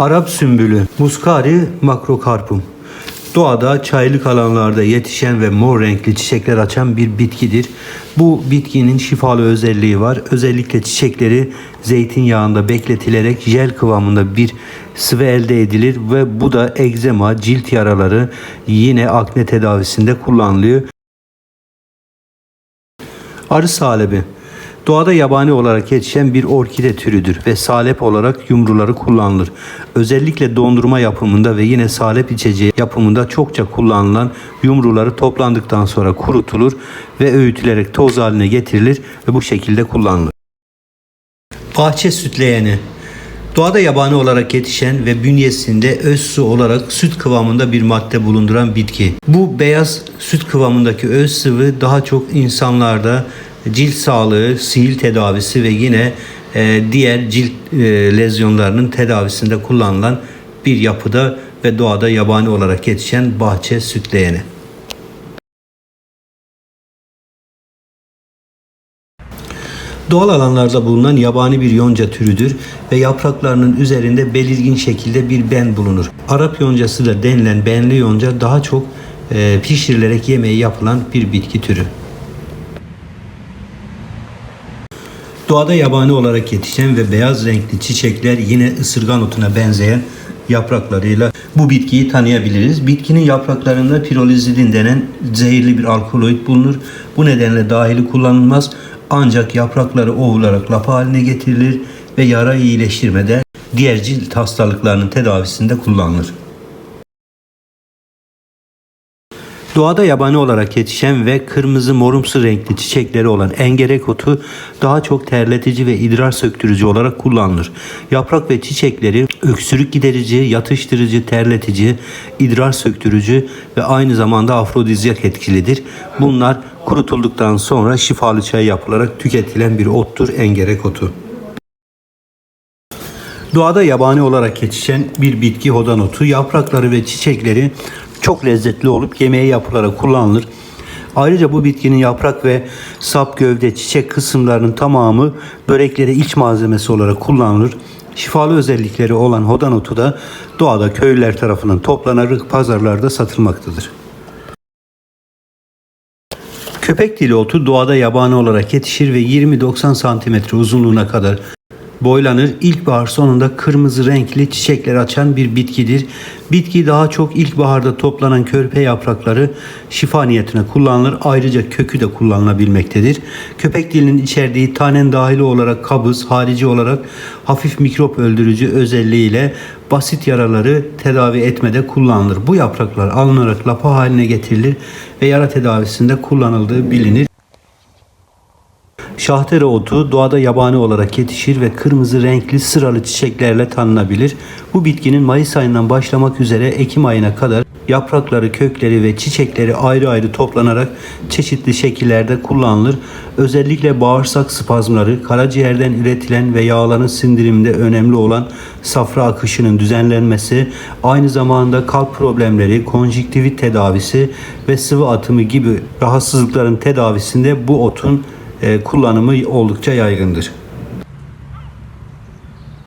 Arap sümbülü, Muscari macrocarpum. Doğada çaylık alanlarda yetişen ve mor renkli çiçekler açan bir bitkidir. Bu bitkinin şifalı özelliği var. Özellikle çiçekleri zeytinyağında bekletilerek jel kıvamında bir sıvı elde edilir ve bu da egzema, cilt yaraları yine akne tedavisinde kullanılıyor. Arı salebi Doğada yabani olarak yetişen bir orkide türüdür ve salep olarak yumruları kullanılır. Özellikle dondurma yapımında ve yine salep içeceği yapımında çokça kullanılan yumruları toplandıktan sonra kurutulur ve öğütülerek toz haline getirilir ve bu şekilde kullanılır. Bahçe sütleyeni Doğada yabani olarak yetişen ve bünyesinde öz su olarak süt kıvamında bir madde bulunduran bitki. Bu beyaz süt kıvamındaki öz sıvı daha çok insanlarda cilt sağlığı, sihir tedavisi ve yine e, diğer cilt e, lezyonlarının tedavisinde kullanılan bir yapıda ve doğada yabani olarak yetişen bahçe sütleyeni. Doğal alanlarda bulunan yabani bir yonca türüdür ve yapraklarının üzerinde belirgin şekilde bir ben bulunur. Arap yoncası da denilen benli yonca daha çok e, pişirilerek yemeği yapılan bir bitki türü. Doğada yabani olarak yetişen ve beyaz renkli çiçekler yine ısırgan otuna benzeyen yapraklarıyla bu bitkiyi tanıyabiliriz. Bitkinin yapraklarında pirolizidin denen zehirli bir alkaloid bulunur. Bu nedenle dahili kullanılmaz. Ancak yaprakları ovularak lapa haline getirilir ve yara iyileştirmede diğer cilt hastalıklarının tedavisinde kullanılır. Doğada yabani olarak yetişen ve kırmızı morumsu renkli çiçekleri olan engerek otu daha çok terletici ve idrar söktürücü olarak kullanılır. Yaprak ve çiçekleri öksürük giderici, yatıştırıcı, terletici, idrar söktürücü ve aynı zamanda afrodizyak etkilidir. Bunlar kurutulduktan sonra şifalı çay yapılarak tüketilen bir ottur engerek otu. Doğada yabani olarak yetişen bir bitki hodan otu, yaprakları ve çiçekleri çok lezzetli olup yemeğe yapılarak kullanılır. Ayrıca bu bitkinin yaprak ve sap, gövde, çiçek kısımlarının tamamı böreklere iç malzemesi olarak kullanılır. Şifalı özellikleri olan hodan otu da doğada köylüler tarafından toplanarak pazarlarda satılmaktadır. Köpek dili otu doğada yabani olarak yetişir ve 20-90 santimetre uzunluğuna kadar boylanır. İlkbahar sonunda kırmızı renkli çiçekler açan bir bitkidir. Bitki daha çok ilkbaharda toplanan körpe yaprakları şifa niyetine kullanılır. Ayrıca kökü de kullanılabilmektedir. Köpek dilinin içerdiği tanen dahili olarak kabız, harici olarak hafif mikrop öldürücü özelliğiyle basit yaraları tedavi etmede kullanılır. Bu yapraklar alınarak lapa haline getirilir ve yara tedavisinde kullanıldığı bilinir. Şahtere otu doğada yabani olarak yetişir ve kırmızı renkli sıralı çiçeklerle tanınabilir. Bu bitkinin Mayıs ayından başlamak üzere Ekim ayına kadar yaprakları, kökleri ve çiçekleri ayrı ayrı toplanarak çeşitli şekillerde kullanılır. Özellikle bağırsak spazmları, karaciğerden üretilen ve yağların sindiriminde önemli olan safra akışının düzenlenmesi, aynı zamanda kalp problemleri, konjüktivit tedavisi ve sıvı atımı gibi rahatsızlıkların tedavisinde bu otun kullanımı oldukça yaygındır.